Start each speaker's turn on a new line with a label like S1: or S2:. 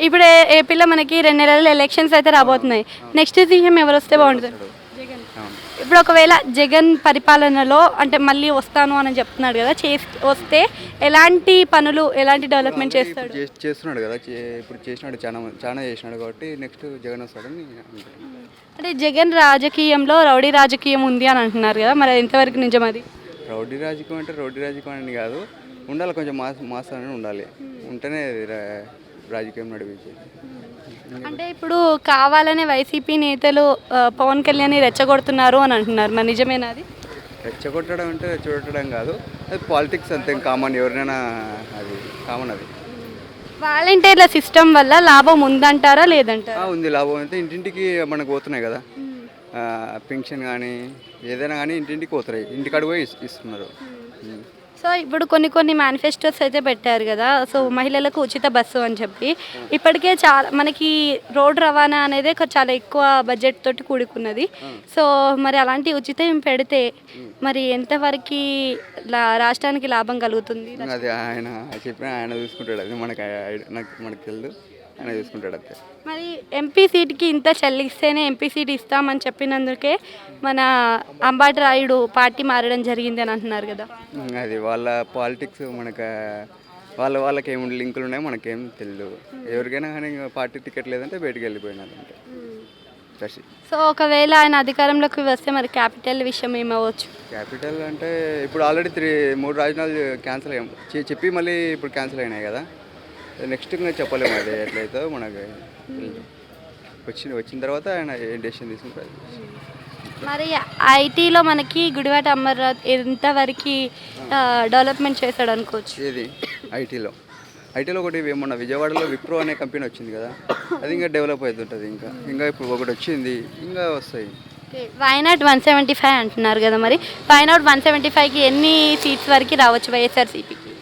S1: ఇప్పుడు ఏ- ఏపీలో మనకి రెండు నెలలు ఎలక్షన్స్ అయితే రాబోతున్నాయి. నెక్స్ట్ సీఎం ఎవరు వస్తే బాగుంటుంది? జగన్. ఇప్పుడు ఒకవేళ జగన్ పరిపాలనలో అంటే మళ్ళీ వస్తాను అని చెప్తున్నాడు కదా వస్తే ఎలాంటి పనులు ఎలాంటి డెవలప్మెంట్ చేస్తాడు?
S2: చేస్తున్నాడు కదా ఇప్పుడు చేసినాడు చాలా చాలా చేసినాడు కాబట్టి నెక్స్ట్ జగన్ వస్తాడని
S1: అంటే జగన్ రాజకీయంలో రౌడీ రాజకీయం ఉంది అని అంటున్నారు కదా మరి ఎంతవరకు నిజం అది?
S2: రౌడీ రాజకీయం అంటే రౌడీ రాజకీయం అని కాదు ఉండాలి కొంచెం మాస్ మాస్ అని ఉండాలి. ఉంటేనే రాజకీయం నడిపించేది.
S1: అంటే ఇప్పుడు కావాలనే వైసీపీ నేతలు పవన్ కళ్యాణ్ రెచ్చగొడుతున్నారు అని అంటున్నారు. మరి నిజమేనా అది?
S2: రెచ్చగొట్టడం అంటే రెచ్చగొట్టడం కాదు. అది పాలిటిక్స్ అంతే కామన్ ఎవరినైనా అది కామన్ అది.
S1: వాలంటీర్ల సిస్టమ్ వల్ల లాభం ఉందంటారా లేదంటారా?
S2: ఉంది లాభం. అయితే ఇంటింటికి మనకు పోతున్నాయి కదా. పెన్షన్ కానీ ఏదైనా కానీ ఇంటింటికి పోతున్నాయి. ఇంటికాడ పోయి ఇస్- ఇస్తున్నారు.
S1: సో ఇప్పుడు కొన్ని కొన్ని మేనిఫెస్టోస్ అయితే పెట్టారు కదా. సో మహిళలకు ఉచిత బస్సు అని చెప్పి. ఇప్పటికే చాలా మనకి రోడ్ రవాణా అనేది చాలా ఎక్కువ బడ్జెట్ తోటి కూడుకున్నది. సో మరి అలాంటి ఉచితం పెడితే మరి ఎంతవరకు రాష్ట్రానికి లాభం కలుగుతుంది?
S2: అది ఆయన చెప్పిన ఆయన చూసుకుంటాడు. అది మనకు నాకు మనకు తెలియదు ఆయన చూసుకుంటాడు అంతే.
S1: మరి ఎంపీ సీట్కి ఇంత చెల్లిస్తేనే ఎంపీ సీట్ ఇస్తామని చెప్పినందుకే మన అంబాటి రాయుడు పార్టీ మారడం జరిగింది అని అంటున్నారు కదా.
S2: అది వాళ్ళ పాలిటిక్స్ మనకు వాళ్ళ వాళ్ళకి ఏమి లింకులు ఉన్నాయో మనకేం తెలియదు ఎవరికైనా కానీ పార్టీ టికెట్ లేదంటే బయటికి వెళ్ళిపోయినారు దర్శి
S1: సో ఒకవేళ ఆయన అధికారంలోకి వస్తే మరి క్యాపిటల్ విషయం ఏమవ్వచ్చు?
S2: క్యాపిటల్ అంటే ఇప్పుడు ఆల్రెడీ త్రీ మూడు రాజధానులు క్యాన్సిల్ అయ్యాం. చెప్పి మళ్ళీ ఇప్పుడు క్యాన్సిల్ అయినాయి కదా. నెక్స్ట్ ఇంకా చెప్పలేము అది ఎట్లయితే మనకు తెలియదు. వచ్చిన వచ్చిన తర్వాత ఆయన డెసిషన్ తీసుకుంటారు.
S1: మరి ఐటీలో మనకి గుడివాట అమర్నాథ్ ఎంతవరకు డెవలప్మెంట్ చేశాడు అనుకోవచ్చు?
S2: ఏది? ఐటీలో. ఐటీలో ఒకటి మొన్న విజయవాడలో విప్రో అనే కంపెనీ వచ్చింది కదా అది ఇంకా డెవలప్ అవుతుంటుంది ఇంకా. ఇంకా ఇప్పుడు ఒకటి వచ్చింది ఇంకా వస్తాయి.
S1: వైనాట్ వన్ సెవెంటీ ఫైవ్ అంటున్నారు కదా మరి. వైనాట్ వన్ సెవెంటీ ఫైవ్కి ఎన్ని సీట్స్ వరకు రావచ్చు వైఎస్ఆర్సీపీ?